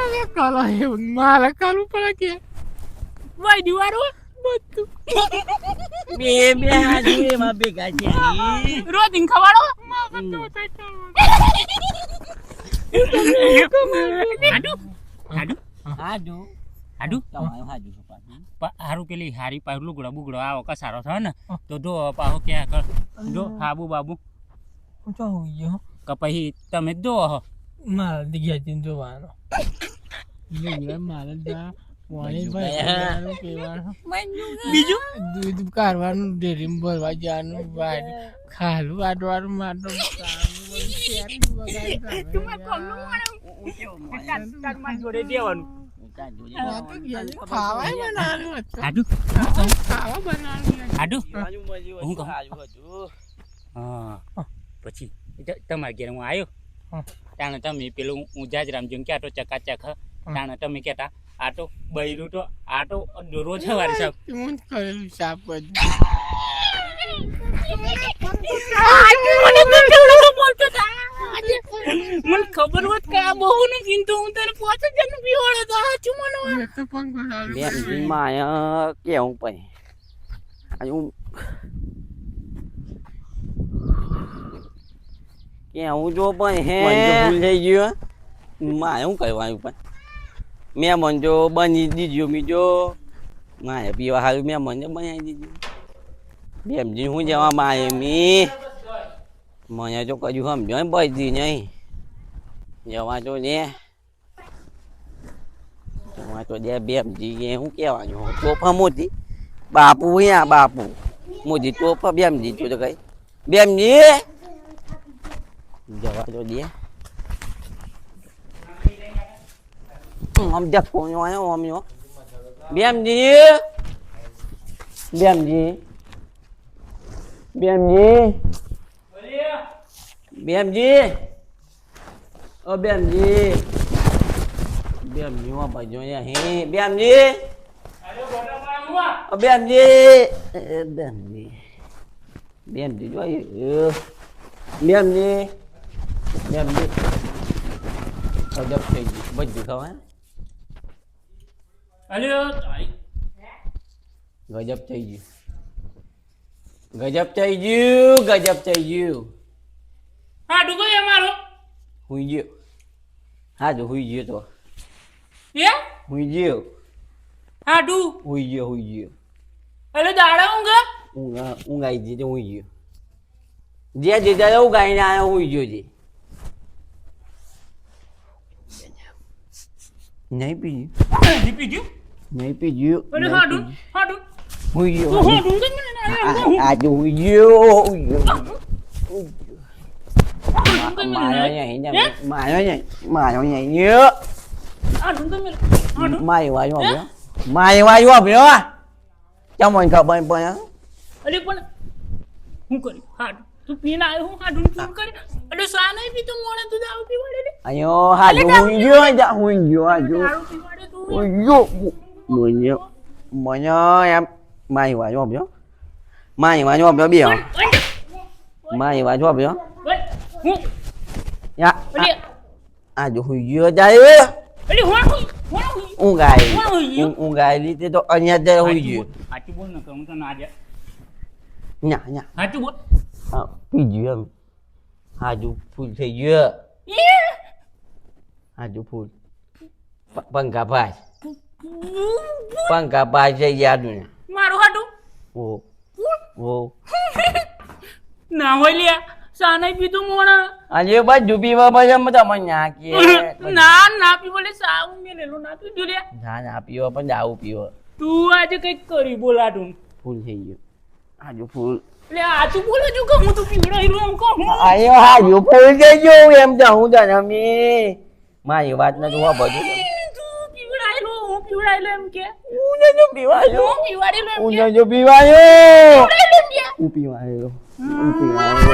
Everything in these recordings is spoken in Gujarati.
અરે કાલા એવું મારે કાલું પડે કે? વાઈ દીવારો? બધું. બે બે હાજુ માં ભેગા છે રોજ ખવાડો. હારું પેલી હારી પાછું લુગડો બુગડો આવો કસારો થાય ને તો જો પાહો ક્યાં કર. જો હાબુ બાબુ. હું તો હું ગયો. કે પછી તમે જ મારા દિગ્યા જઈને જોવાનો બીજું દૂધ કાઢવાનું ડેરીમાં ભરવા જવાનું ખાલું વાટવાનું માટો જોડે દેવાનું પછી તમારા ઘેર હું આવ્યો. તાણે તમે પેલું ઊંઝા જ જેમ કે આટો ચકાચક હ. તાણે તમે કેતા આટો બૈરું તો આટો રોજ સવારે સાહેબ હું કરેલું સાપ બધું મને ખબર હોત કે આ બહુ ને ચિંતો હું તને પોતે જ જન પીવાડો તો હાચું મને મેં તો પણ બનાવેલું. બેનજી માયા કેવું પછી હાજુ કેવું જો પણ હે ભૂલ થઈ ગયો મારે શું કહેવાયું પણ? મેં મન જો બની દીધો બીજો મારે પીવા હાલ મેં મને બનાવી દીધું. બેમજી હું જવા મારે મી. મને તો કજું સમજો ને બધી નહીં. જવા તો ને જવા તો દે બેમજી એ શું કહેવાનું તોફા મોદી બાપુ અહીંયા બાપુ. મોદી તોફા બેમજી તો કઈ. બેમજી જવા દે આમ નો આવ્યો આમ નો બેમજી બેમજી બેમજી બેમજી ઓ બેમજી બેમજી માં બાજુ હે બેમજી બેમજી બેમજી બેમજી જોઈએ બેમજી બેમજી ગજબ થઈ ગયું બધું ખવાય અલ્યો ગજબ થઈ ગયું ગજબ થઈ ગયું ગજબ થઈ ગયું હા ડુગો અમારો હુઈ ગયો હા જો હુઈ ગયો તો એ હુઈ ગયો હા ડુ હુઈ ગયો હુઈ ગયો અલે દાડા ઊંઘ ઊંઘ ઊંઘ આવી તો હુઈ ગયો જે જે ત્યારે ઊંઘ આવીને આવ્યો હુઈ ગયો જે નહીં પી દીપી ગયું નહીં પી ગયો અરે હા ડુ હા ડુ હુઈ ગયો હા હુઈ ડુ ગયો. આ- આજે હુઈ ગયો હુઈ ગયો મારો અહીંયા મારો અહીંયા મારો અહીંયા આ ડુ તમે હા ડુ મારી વાય વાબ્યો મારી વાય વાબ્યો ચમ મને ખબર પડે અરે પણ હું કર્યું હા ડુ તું પીને આવ્યો હું હા ડુ તું કરી અરે સા નહીં પીતો મોડે તું દારૂ પીવાડે ને અયો હાજુ હુઈ ગયો જા હુઈ ગયો હાજુ દારૂ પીવાડે તું હુઈ ગયો મને મને એમ વાય વાબ્યો મારી વાય વાબ્યો બે મારી વાય વાબ્યો હું યા ગયો જાય અરે હું હું હું ઊંઘ આવી હું હુઈ ગયો? ઊંઘ- ઊંઘ આવી રીતે તો અહીંયા જ હુઈ ગયો બોલ ને હું બોલ હા પી ગયું એમ. હાજુ ફૂલ થઈ ગયો. હાજુ ફૂલ. પંખા ભાઈ પંખા ભાઈ થઈ ગયા ને. મારું હાટું. ઓ ઓ. ના હોય લ્યા સા પીધું પીતું મોણા આજે બાજુ પીવા પછી તમે નાખીએ. ના ના પી બોલે સાવ મે લેલો ના તું લ્યા. ના ના પીવો પણ જાવ પીવો. તું આજે કંઈક કરી બોલાટું ફૂલ થઈ ગયો. હાજુ ફૂલ. એટલે આચું બોલો જો કે હું તું પીવડાવી એમ કહું આયો હાજુ ફૂલ થઈ ગયો એમ તો હું તને અમે મારી વાત ન જોવા બધું હું પીવડાયેલો એમ કે. હું જો પીવાયો. હું પીવડાયેલો એમ હું કે. પીવાયો. પીવડાયેલો એમ કે. હું પીવાયો. હું પીવાયો.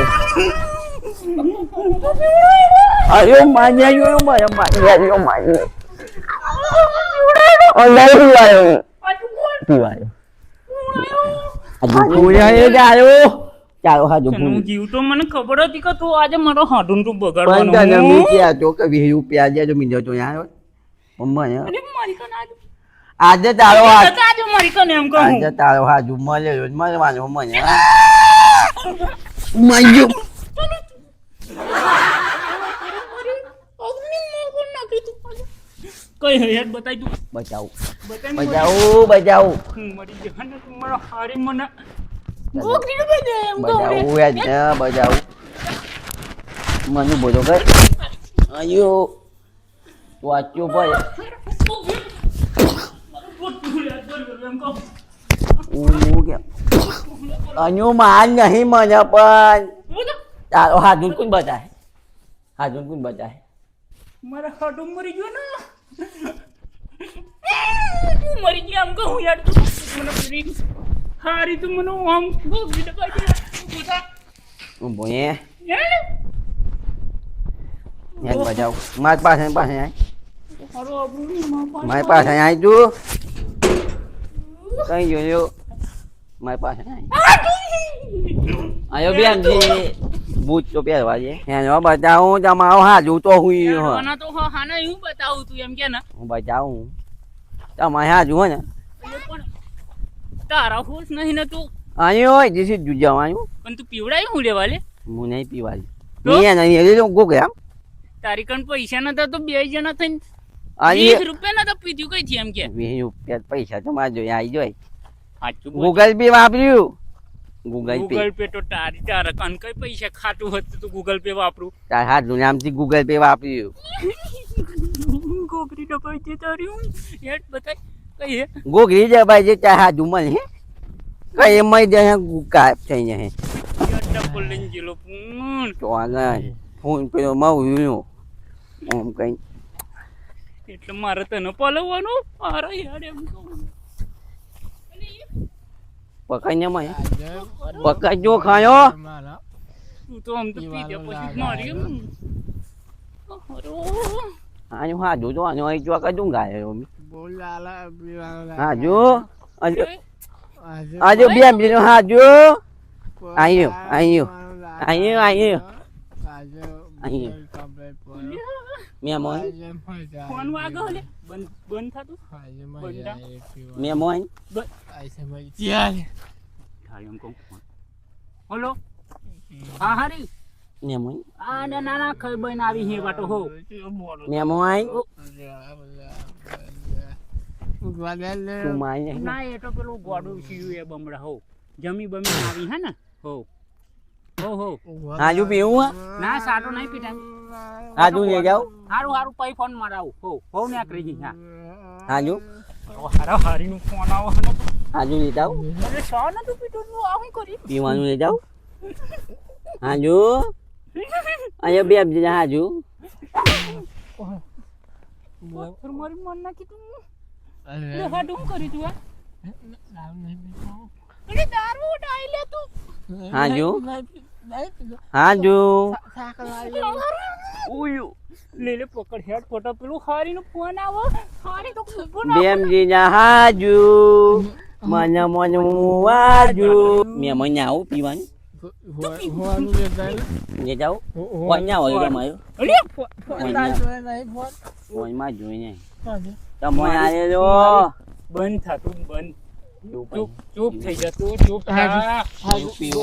અરે માન્યા જો મારા માન્યા યો માન્યા અલ્લાહ પીવાયો. પીવાયો ચાલો હું ભૂલ જીવતો મને ખબર હતી કે તું આજે મારો હાડું તું પણ બગાડવાનો તને મેં ક્યાં તો કે વીસ રૂપિયા આજે મીજો તો યાર મમ્મા યાર. મારી કને આજે તારો હાથ આજે આજે મારી કને એમ કહું. આજે તારો હાજુ મળે જ મળવાનો મને મળ્યો કઈ હેડ બતાઈ તું બચાવ બચાવ. બચાવું મરી જવા ને તું મારો હારી મને. ગોગરીને નું દે બચાવ યાદ ને બચાવું મને બોલો કઈ આયો. વાચ્યો ભાઈ. હું અન્યુ માન નહીં મને પણ. તારો હાજુ કોણ બચાય હાજુ કોણ બચાય મારા હાડું મરી ગયો ને. તું મરી ગયા આમ કહું યાર તું મને ફરી? હારી તું મને આમ ગોગરીને બાજુ પૂછા હું ભોંયે યાર બજાવ. માર પાસે પાસે આય. મારો પાસે આય તું. કઈ જોયો મારી પાસે આય. આયો બેનજી બૂટ તો પહેરવા છે એનો બતાવું તમારો હાજુ તો હું. તો હા હાને હું બતાવું તું એમ કે ને. હું બચાવું તમારે હાજુ હોય ને. તારા હોશ નહીં ને તું. અહીં હોય જે જવાનું પણ તું પીવડાય હું લેવા લે હું નહીં પીવાલી? મેં નહીં એટલે હું ગોગે આમ તારી કણ પૈસા નતા તો બે જણા થઈને અહીં વીસ રૂપિયા નતા પીધું કઈ છે એમ કે? વીસ રૂપિયા પૈસા તો મારે જોઈએ આવી જાય. ગૂગલ પે વાપર્યું. ગૂગલ પે ગૂગલ પે તો તારી તાર કન કઈ પૈસા ખાતું હતું તો ગૂગલ પે વાપરું. તાર હાજુ નામથી ગૂગલ પે વાપર્યું. ગોગરી ડબાઈ જે તારી હું હેડ બતાય કઈ હે? ગોગરી જવાય છે તાર હાજુ હે. કઈ એમાં હે ગુકા થઈ જાય ડબલ લઈને ગયેલો ફોન તો આગળ ફોન પેલો માવ્યું એમ કઈ. એટલે મારે તને પલવવાનું? મારા યાર એમ કહું. પકડીને મળે આજે પકડજો ખાયો. તું તો આમ તો પીધે પછી મારી એમ. અરો. આનું હાજુ તો આનો ચોક જ ઊંઘાયો બોલ લાલા પીવાનો હાજુ? આજે હાજુ બે મિનિટ હાજુ? આયો, આયો, આયો, આયો. આયો. મહેમાન ફોન વાગો લે. બંધ બંધ થાતું? મહેમાન હારી એમ કહું હલો હા હારી મહેમાન આ ના ના ના ખાઈ બન આવી હે વાટો હો. મહેમાન તું ના એ તો પેલું ગોડું સીયું એ બમડા હો. જમી બમી આવી હે ને? હો. હો હો. હાજુ પીવું ના સાટો નહીં પીટા હાજુ લઈ જાઓ હારું હારું પૈ ફોન મારાવું હો હો ને આકરી જી હા. હાજુ હારા હારી નું ફોન આવો. હે ને હાજુ લઈ જાઓ અરે શા ન તું પીટો નું આવું કરી. પીવાનું લઈ જાઓ હાજુ અહીંયા બે આપજે હાજુ મારી મન ના કીધું અરે. હા હું કરી તું આ દારૂ ઉડાઈ લે તું. હાજુ હાજુ ઉયું લે લે પકડ હેડ ફોટો પેલું હારી નું ફોન આવો હારી તો ખૂબ બેમ જીના હાજુ મને મને વાજુ મેં મને આવું પીવાનું લઈ જાઓ કોણ ના હોય તમારું અરે ફોનમાં જોઈને તમે આવેલો બંધ થતું બંધ ચૂપ ચૂપ થઈ જતું તું ચૂપ થા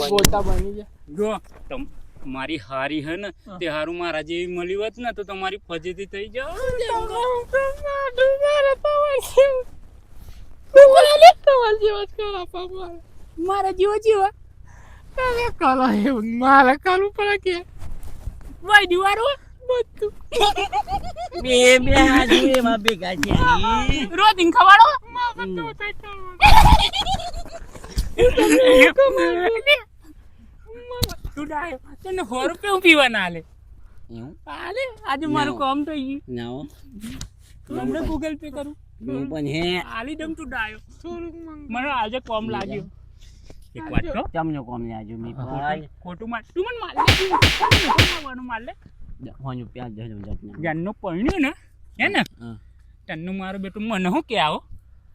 બોલતા બની જાય જો. તમ મારી હારી હે ને તે હારું મારા જેવી મળી હોત ને તો તમારી ફજેતી થઈ જાવ. મારા જેવો જેવો. મારે કરવું પડે કે. દીવારો. બધું. બે બે હાજુ એમાં ભેગા છે રોજ ખવાડો. તું ડાયો તને સો રૂપિયા પીવા ના લે એવું? આલે. આજે મારું કામ થઈ ગયું. ના હો. હમણાં ગૂગલ પે કરું? હું પણ હે. આલી દમ તું ડાયો મને આજે કોમ લાગ્યો. એક વાત કહો? તમને કોમ લાજો મી ભાઈ? ખોટું માર તું મને માર લે માર લે. હોનું પ્યાજ જજો જતના જાનનું પરણ્યું ને હે ને? હા. તન્નું મારું બેટું મને શું કે આવો?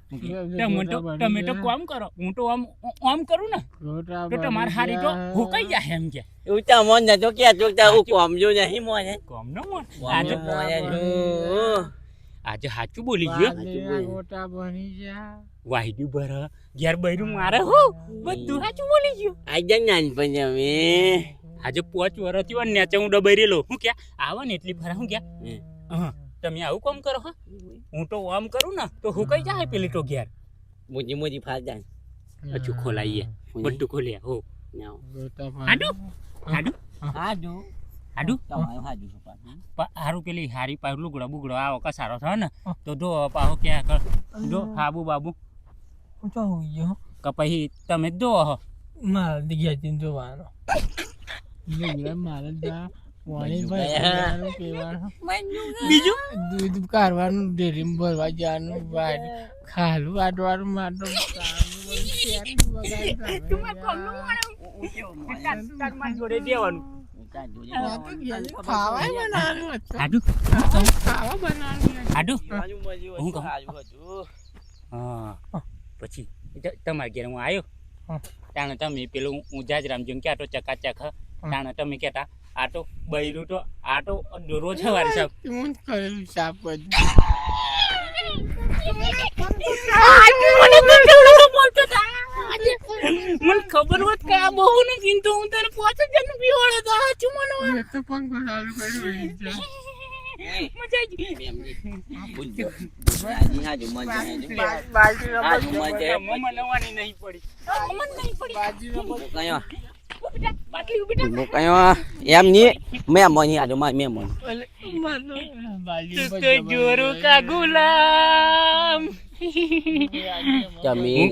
તમે તો કોમ કરો. હું તો આમ આમ કરું ને. તો તમારે હારી તો હુકાઈ જાય એમ કે. ઉતા મોન ને તો ક્યાં ચોકતા હું કોમ જો નહીં મોને કોમ નો મોન આજે જો મોને જો આજે સાચું બોલી ગયો. ગોટા બની જા વાહિડ્યું ભર ઘેર બૈરું મારે હો. બધું સાચું બોલી ગયો. આઈ જા નાનપણ અમે. આજે પોચ વર્ષ થયો ને નેચે હું ડબાઈ રેલો હું કે આવે ને એટલી ભરા હું કે. હા. તમે આવું કામ કરો હા? હું તો આમ કરું ને તો હું કઈ જાય પેલી તો ઘેર? મોજી મોજી ફાટ જાય. હજુ ખોલાઈએ. બધું ખોલ્યા હો. આડું આડું આડું હારું પેલી હારી પાછું લુગડો બુગડો આવો કસારો થાય ને? તો જો પાહો ક્યાં કર. જો હાબુ બાબુ. હું તો હોઈ ગયો. કે પછી તમે દો મારા દિગ્યા જોવાનો. મારે બીજું દૂધ કાઢવાનું ડેરીમાં ભરવા જવાનું ખાલું વાટવાનું માટો જોડે દેવાનું ખાવાય બનાવવાનું હતું. આડું ખાવા બનાવવાનું આડું હાજુ મોજી હું કહું? હાજુ હાજુ હા પછી તમારા ઘેર હું આવ્યો હા. તમે પેલું હું જાજરામ જેમ ક્યાં તો ચકાચક હ. તાણે તમે કેતા આ તો બૈરું તો આ તો રોજ સવારે સાહેબ હું કરેલું સાપ બધું મને ખબર હોત કે આ બહુ ને ચિંતો હું તને પાંચનું પીવાડો તો હાચું મને મેં તો પંખો ચાલુ કર્યો છે. મજા આવી ગઈ. મેમજી બુજો નવાની નહીં પડી. નહીં પડી બાજુનો કયો ઓ બેટા બાટલી ઓ બેટા કયો એમ ની મેં મોની હાજુ માં મેં હું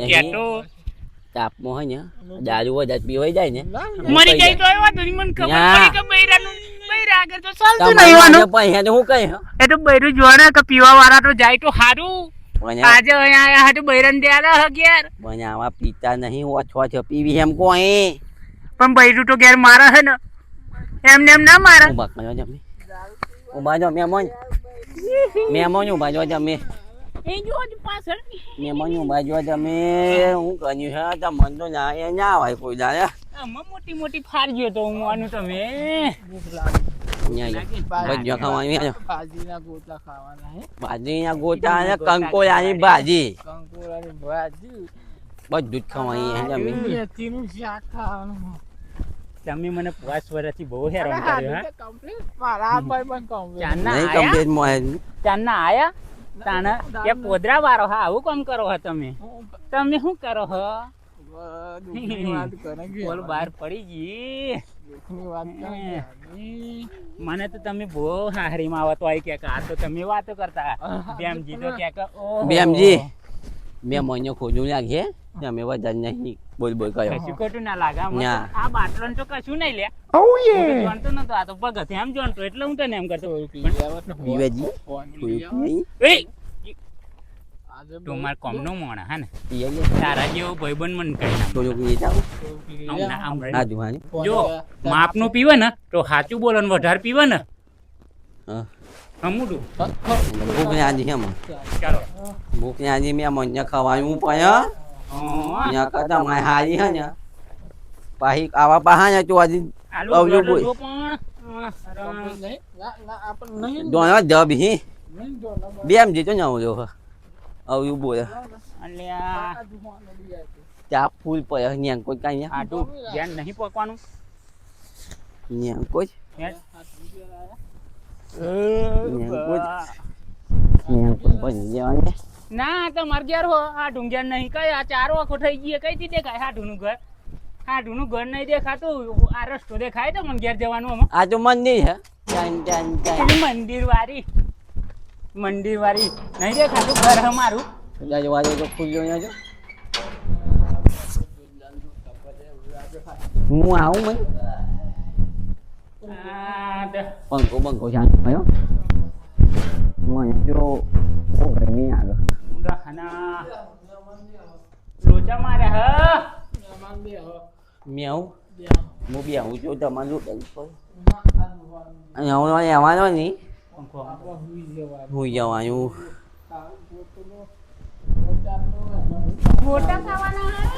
કહેતો તાપમાં હોય ને દારૂ પીવાઈ જાય ને ના, મરી જાય તો એવા તો મને ખબર. પડી કે બૈરાનું બૈરા આગળ તો ચાલતું નહીં વાનું. પૈસા તો હું કઈ એ તો બૈરું જોડે કે પીવા વાળા તો જાય તો સારું આજે અહીંયા હાટુ બૈરાને દેવાના હગ્યાર ઘેર પણ આવા પીતા નહીં ઓછો છો પીવી એમ કોઈ પણ બૈરું તો ઘેર મારે હે ને. એમને એમ ના મારે. ઊભા જમે. ઊભા જો મેમોન. મેમોન ઊભા જો જમે. એ જો જ પાછળ. મેમોન ઊભા જો જમે. હું કર્યું છે તમને તો ના એ ના હોય કોઈ દાડે. મોટી મોટી તો હું આનું તમે ભાજીના ગોટા કંકોડાની ભાજી. કંકોળાની ભાજી. બધું જ છે જમે શાક ખાવાનું. તમે મને પાંચ વર્ષથી બહુ હેરાન કર્યો હાથી તો મારા ભાઈ પણ complete. ચાંદના કમ્પ્લીટ મોહ. ચાંદના આયા? તાણા એ પોદરા વાળો હા આવું કામ કરો હો તમે. તમે શું કરો હો? બોલ બહાર પડી ગઈ. મને તો તમે બહુ હાહરીમાં આવતો હોય કે આ તો તમે વાતો કરતા. બેમજી તો કે. બેમજી. મેં મને ખોજું લાગે અમે વજન નહીં. બોલ બોલ કયો. કશું ખોટું ના લાગે ના. આ બાટલો તો કશું નહીં લે. હું તો ન તો આ તો પગ એમ જાણતો એટલે હું તને એમ કરતો. વિવેજી. એ! આજે કોમ નો મોણા હા ને. તારા જેવો ભાઈબંધ મન કહી નાખ. જો કે જાવ. ના, ફોન જો માપ માપનું પીવે ને તો સાચું બોલન ને વધારે પીવે ને. હા. હમુડું. ભૂખ ચાલો. લાગી મેં મને ખવાનું પણ હા. અહીંયા કરતા મારે હારી હે ને? પાહી આવા પાહા ને તો આજે આવજો બોય. દોનો જબ હી. જીતો ને આવું આવ્યું બોલે. ચા ફૂલ પડ્યા ન્યા કોઈ કાંઈ આટું ધ્યાન નહીં પકવાનું. ન્યા કોઈ હેડ. ન્યા કોઈ ન્યા કોઈ બની જવાની ના તમારે ઘેર હો આ ઢુંગેર નહીં કઈ. આ ચાર વખત થઈ ગઈ કઈ થી દેખાય? હાડુનું ઘર? હાડુનું ઘર નહીં દેખાતું. આ રસ્તો દેખાય તો મને ઘેર જવાનું આ તો મંદિર છે. મંદિર વાળી મંદિર વાળી નહીં દેખાતું? ઘર અમારું મારું. દરવાજો તો જો. હું આવું મને? આ દ- પંખો બંખો શાંત થયો મને જો બહુ ગરમી આગળ ઉડાહના લોચા મારે હ આમાં બે હો. મેં બે હું બી આવું છું તમારું ડર પર આ દુકાન. અહીંયા હું આવવાનો નહીં પંખો આપણે હુઈ જવાનું. હું જવાનું ખાવું પોતાનું પોતાનું ગોટા ખાવાના વાયરાનું ભૂગન તો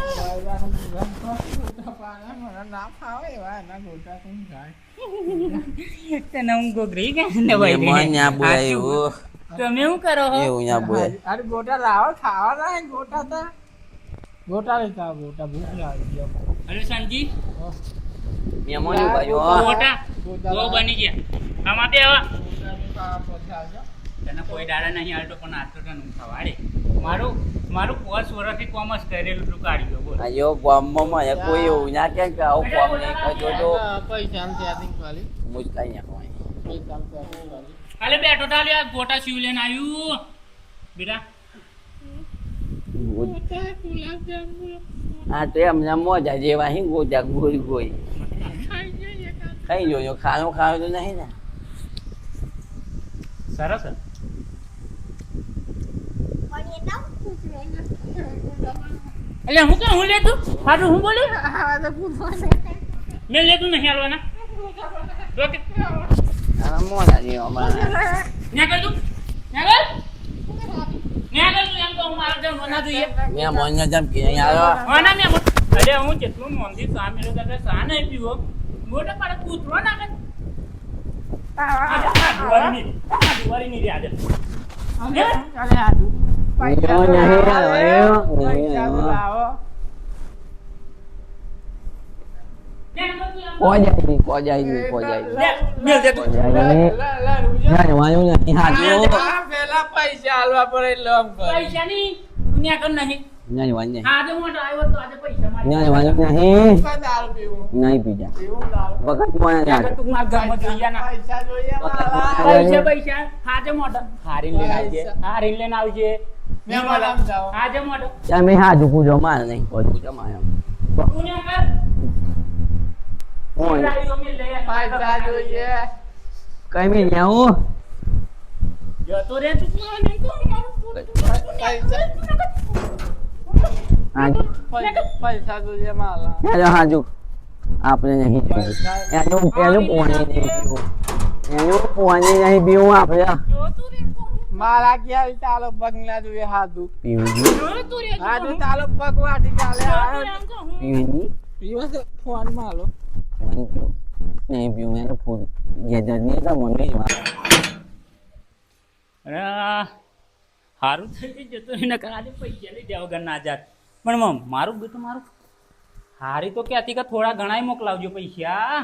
તને હું ગોગરી કે ને બોલાયું. તમે શું કરો હો. એવું ન્યા બોય અરે ગોટા લાવો ખાવા ના ગોટા તો. ગોટા લેતા આવો, ગોટા ભૂખ લાગી ગયો અરે સંજી મહેમાન એવું ભાઈ, ગોટા. ગો બની ગયા. આમાં બે આવા તને કોઈ દાડા નહીં હાલતો પણ તો તને હું ખવાડે મારું મારું પાંચ વર્ષથી કોમર્સ કરેલું તું કાઢ્યો બોલ. અયો કોમમાં મને કોઈ એવું? ના કે કે આવું કોમ નહીં કરજો તો ના ખાલી. હાલે બેઠો તાલે આ ગોટા શિવ લઈને આવ્યું બેટા. આ તો એમને મોજા જેવા હી ગોજા ગોઈ ગોઈ. ખાઈ જઈએ કાં. ખાઈ ખાવાનું ખાવાનું તો નહીં ને. સરસ. એટલે હું કે હું લેતું? હારું હું બોલી. મેં લેતું નહીં હાલવાના. તો. કે આ મોજા જેવા ન્યા જેમ જેમ મેં પીવો મોટા પાડે કૂતરો ના આજે. પૈસા લાવો, પૈસા. મેલ દે તું પેલા પૈસા આલવા પડે એટલે આમ કરે. પૈસાની દુનિયા કર નહીં જાણવાનું નહીં. આજે હું આવ્યો તો આજે પૈસા મારી જાણવાનું નહીં. દારૂ પીવું. નહીં પીજા વખત મને ન્યા તું મારા ગામમાં જોઈએ ના પૈસા જોઈએ પૈસા પૈસા હાજે મોઢા હારીને લઈને આવજે હારી લઈને આવજે મેં તમે નહીં ન્યા હું ગાડીઓ મેં લઈ આવ. પૈસા જોઈએ. કઈ બી નહીં આવું? જતો રે તું એમ? પૈસા જોઈએ. હાજુ આપણે નહીં એનું પેલું પોણી નહીં પીવું. એનું પોણી નહીં પીવું આપણે? મારા ક્યાં ચાલો બંગલા જોઈએ હાધુ. રે ચાલો પગ વાટી ચાલે પીવું પીવો ફોનમાં હાલો. નહીં પીવું એને ફોન. જે નહીં તો મને જ. અરે સારું હારું થઈ ગઈ જતો એને કરાજે પૈસા લઈ જાવ વગર ના જાત પણ મમ મારું બેટું મારું હારી તો ક્યાંથી કે થોડા ઘણા મોકલાવજો પૈસા.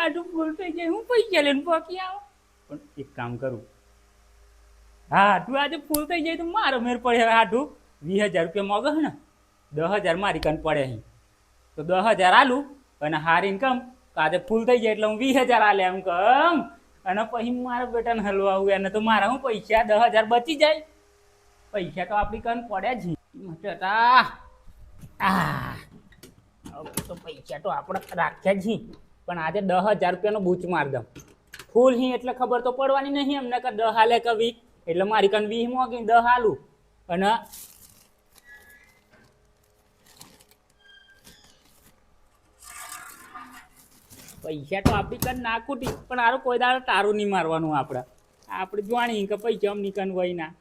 આટલું ફૂલ થઈ જાય હું પૈસા લઈને પોકી આવો? પણ એક કામ કરું. હા તું આજે ફૂલ થઈ જાય તો મારો મેર પડે હવે હાટું. વીસ હજાર રૂપિયા મોગો ને? દસ હજાર મારી કન પડે અહીં. તો દસ હજાર આલું અને હાર ઇન્કમ આજે ફૂલ થઈ જાય એટલે હું વીસ હજાર આલે એમ કમ. અને પછી મારા બેટાને હલવા આવું, એને તો મારા હું પૈસા દસ હજાર બચી જાય. પૈસા તો આપણી કન પડ્યા જ ચટા આ તો પૈસા તો આપણે રાખ્યા જ પણ આજે દસ હજાર રૂપિયાનો બૂચ માર દઉં. ફૂલ હી એટલે ખબર તો પડવાની નહીં એમને કે દહ હાલે કે એટલે મારી કન વીસ મોગી દહ હાલું. અને પૈસા તો આપણી ના કૂટી પણ આરો કોઈ દાડો તારું નહીં મારવાનું આપણે આપણે જાણી કે પૈસા અમની કન હોય ના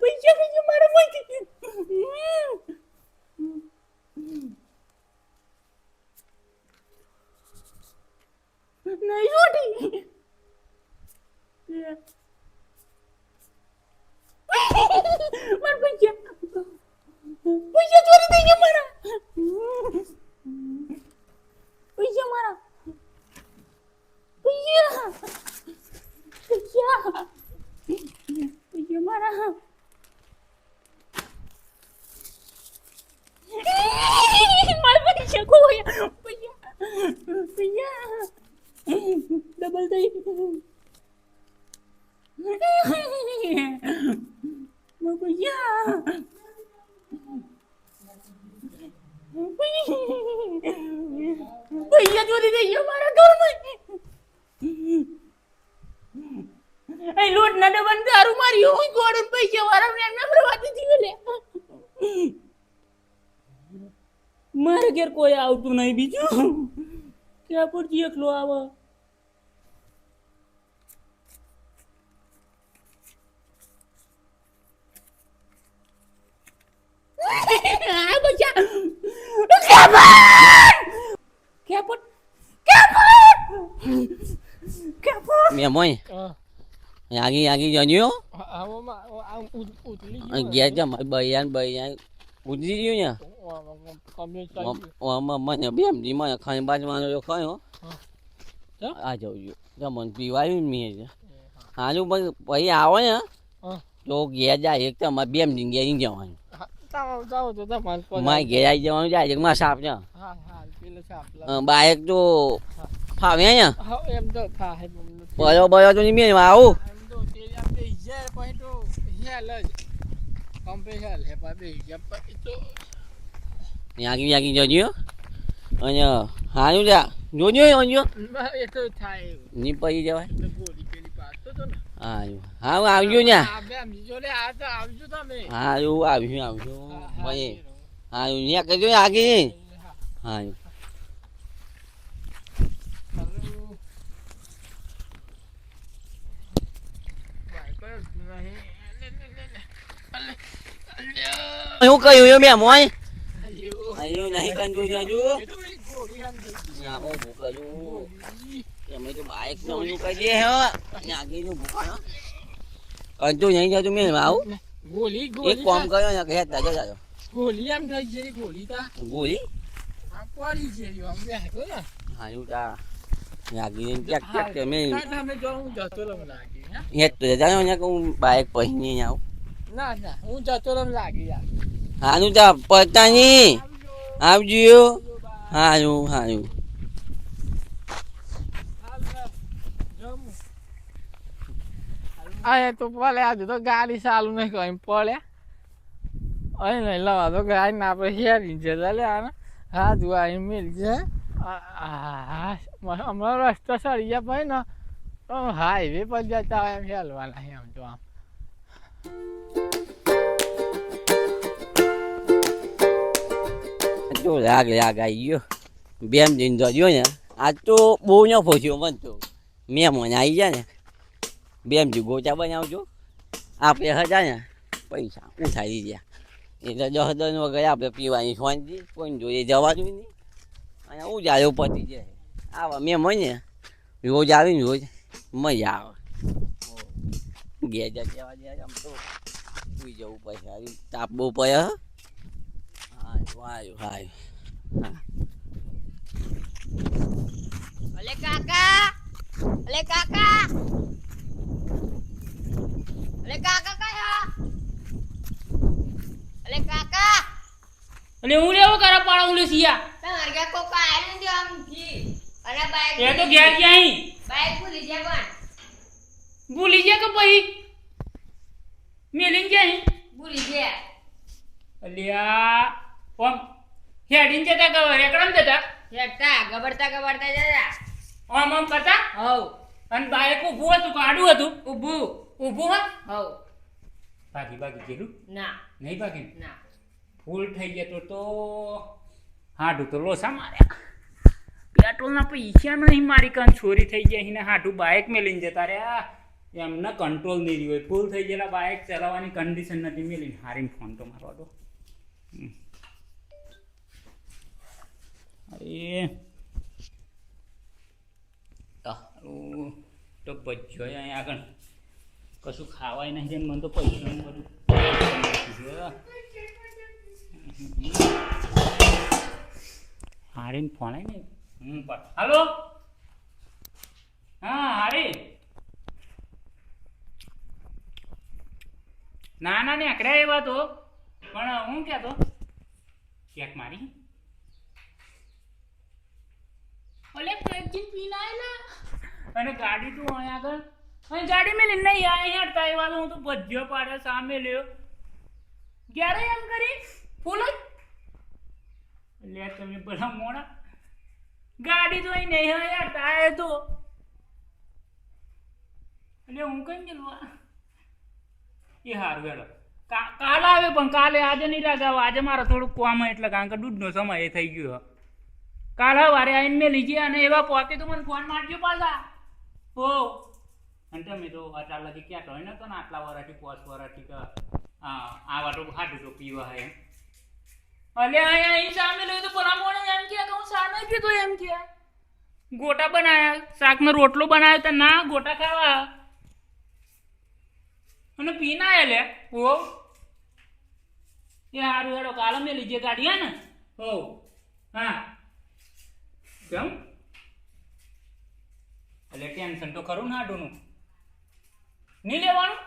પૈસા પૈસા મારા માંથી નહીં છોટી મારા પૈસા પૈસા ચોરી થઈ ગયા મારા પૈસા મારા પૈસા પૈસા પૈસા મારા મારા પૈસા ખોયા પૈસા પૈસા ડબલ થઈ મારા પૈસા પૈસા ચોરી થઈ ગયા મારા ઘરમાં એ લોટ ના ડબ્બા દારૂ મારી હું ગોળ પૈસા વાળા એમને પ્રવાદી જીવે લે. મારે ઘેર કોઈ આવતું નહીં બીજું. ત્યાં પર એકલો આવે. મોય હા. આગી આગી જન્યો? ગયા છે મારે બૈયાન બૈયાન. ઉતરી ગયું ને મને બેમ જી મને ખાઈ બાજવાનો જો ખાયો. આ જવું તો મને પીવાયું મેં છે હાલું પણ પછી આવો ને તો ઘેર જાય એક તો અમારે બેમ જી ઘેર જવાનું. મારે ઘેર આવી જવાનું જાય મારે સાપ છે. બાઇક તો ફાવે ને તો બરો બરો તો નહીં મેં આવું. પછી તો હેલ જ કમ્પે હેલ હે પા બે હજાર પછી તો આગી આગી જજો. અને હારું જા. જોજો જોજો એ તો થાયની પડી જવાય. ગોળી પેલી પાડતો તો ને. હારું. હારું આવજો ને આવજો તમે. હા આવજો હા, હા, પછી કરજો ને આગી હા. હારું Hello. Baik, kau નહીં. લે, લે, લે, લે. અલે, અલ્યા. શું કહ્યું એ મેં મોય. આયો નહીં કંજુ જાજુ તો. ના ભૂકલું ગોળી. તમે તો બાઈક નો નું કહી દે હે આગી નું ભૂકા કંજુ નહીં જાજુ મેં આવું ગોળી એક ગોળી કામ તા- કર્યો ને કે જાજો જાજો ગોળી આમ થઈ ગઈ ગોળી તા ગોળી આમ પડી ગઈ આમ બેઠો ને હારું તા આગી ચેક ચેક કે મેં ના, તમે જો હું જતો રહું લાગી હા? હેત તો જાજો ને કે હું બાઈક પછી નહીં આવું ના ના હું જતો રહું લાગી યાર. હારું તા પડતા નહીં આવજો. હારું હારું. આ તો પડે આજે તો ગાડી ચાલુ નહીં કઈ પડે. અહીં નહીં લવા તો ગાડી ના આપણે હેરી જતા લે આને. હા તું અહીં મિલ છે. હમણાં રસ્તો સડી ગયા ભાઈ ને. હાઈવે પર જતા હોય એમ હેલવાના એમ તો આમ. જો, રાગ રાગ આવી ગયો. બેમ દિન તો ને, આજ તો બહુ ન પહોંચ્યો મન તો. મેં મને આવી જાય ને બેમ જી ગોચા બનાવજો. આપણે હતા ને પૈસા ઉઠાવી ગયા. એટલે દસ દસ વગર આપણે પીવાની શાંતિ કોઈ જોઈએ જવાનું નહીં. અને ઉજારો પતી જાય. આવા મેં મને રોજ આવીને રોજ મજા આવે. ઘેર જવા દે આમ તો. સુઈ જવું આવી તાપ બહુ પડે વાય હાય અલે કાકા અલે કાકા અલે કાકા કયા અલે કાકા અને હું લેવો કરો પાડો હું સિયા તમારે ગયા કોકા આયા દે આમ ઘી અને બાઈક એ તો ગયા કે અહીં બાઈક ભૂલી જાય પણ ભૂલી ગયા કે પછી મેલિંગ ગયા ભૂલી જાય અલ્યા ઓમ. હેડીને જતા કે રેકડમ જતા. હેઠતા ગબડતા ગબડતા જતા. ઓમ ઓમ કરતા? હવ અને બાઈક ઊભું હતું કાડું હતું. ઊભું. ઊભું હા હવ ભાગી ભાગી ગયેલું? ના. નહીં ભાગી? ના. ફૂલ થઈ જતો તો હાડું તો લોસા માર્યા પેટ્રોલના પૈસા નહીં મારી કાન ચોરી થઈ ગયા એને હાડું બાઇક મેલીને જતા રહ્યા. એમને કંટ્રોલ નહીં રહ્યો હોય. ફૂલ થઈ ગયેલા બાઇક ચલાવવાની કન્ડિશન નથી મેલીને હારીને ફોન તો મારવા દો. અરે તારું તો બચ્યો અહીંયા આગળ કશું ખાવાય નહીં જેમ મને તો પૈસો બધું હારીને ફોન આવી ને હું પણ હાલો હા હારી ના ના ને આકડ્યા એવા તો પણ હું કહેતો ચેક મારી ઓલે પેકજીન પીના આયેલા અને ગાડી તું અહીંયા આગળ. અહીં ગાડી મેં લઈને નહીં આ હેડતા વાળો હું તો ભજ્યો પાડે, સામે લ્યો. ક્યારે એમ કરી? ફૂલ જ. લે તમે બધા મોડા ગાડી તો અહીં નહીં હોય યાર ટાયર તો. એટલે હું કઈ ગયેલું એ હારું હેડો કાલ આવે પણ કાલે આજે નહીં રાગાવ આજે મારે થોડુંક કામ એટલે કારણ કે દૂધનો સમય થઈ ગયો. કાલે વારે આવીને મેં લીધી અને એવા પોતે તો મને ફોન મારજો પાછા. હો. અને તમે તો અત્યાર લગી ક્યાં તો નતો ને આટલા વરાથી, પોસ વરાથી કે આ વાટો હાટું તો પીવા હે. અલે અહીંયા અહીં સામે લઈ તો ભલા મોણે એમ કે હું સામે પીતો એમ કે. ગોટા બનાયા, શાકનો રોટલો બનાવ્યો તો ના, ગોટા ખાવા. અને પીના આયા લે હો. એ હારું હેડો, કાલે મેં લીજે ગાડી, હે ને? હો. હા. કેમ એટલે ટેન્શન તો ખરું ને આડુનું. નહીં લેવાનું?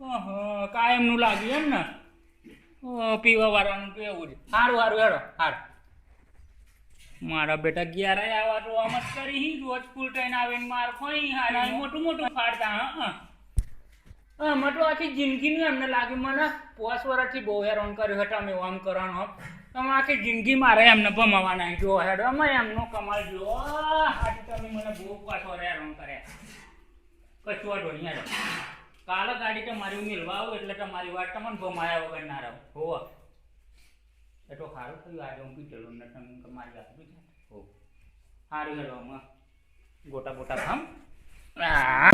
ઓહો, કાયમનું લાગ્યું એમ ને? પીવા વાળાનું તો એવું છે સારું સારું હેડો સારું મારા બેટા ગયા રહ્યા આવા તો આમ જ કરી રોજ ફૂલ ટ્રેન આવીને માર ખોઈ હારા મોટું મોટું ફાડતા, હા હા. હા, મટો આખી જિંદગીનું એમને લાગ્યું. મને પોસ વર્ષથી બહુ હેરાન કર્યું હતા મેં આમ કરવાનું તમે આખી જિંદગી મારે એમને ભમાવાના જો હેડો, અમે એમનો કમાલ જો. આજે તમે મને બહુ પાછો હેરાન કર્યા. કશું વાંધો નહીં કાલે ગાડી તમારી મેળવા આવું એટલે તમારી વાત તમને ભમાયા વગર ના રહો. હોવા એ તો સારું થયું, આજે હું પીધેલું ને તમે તમારી વાત બી હો. સારું, હેડો, અમે ગોટા ગોટા ખામ આ.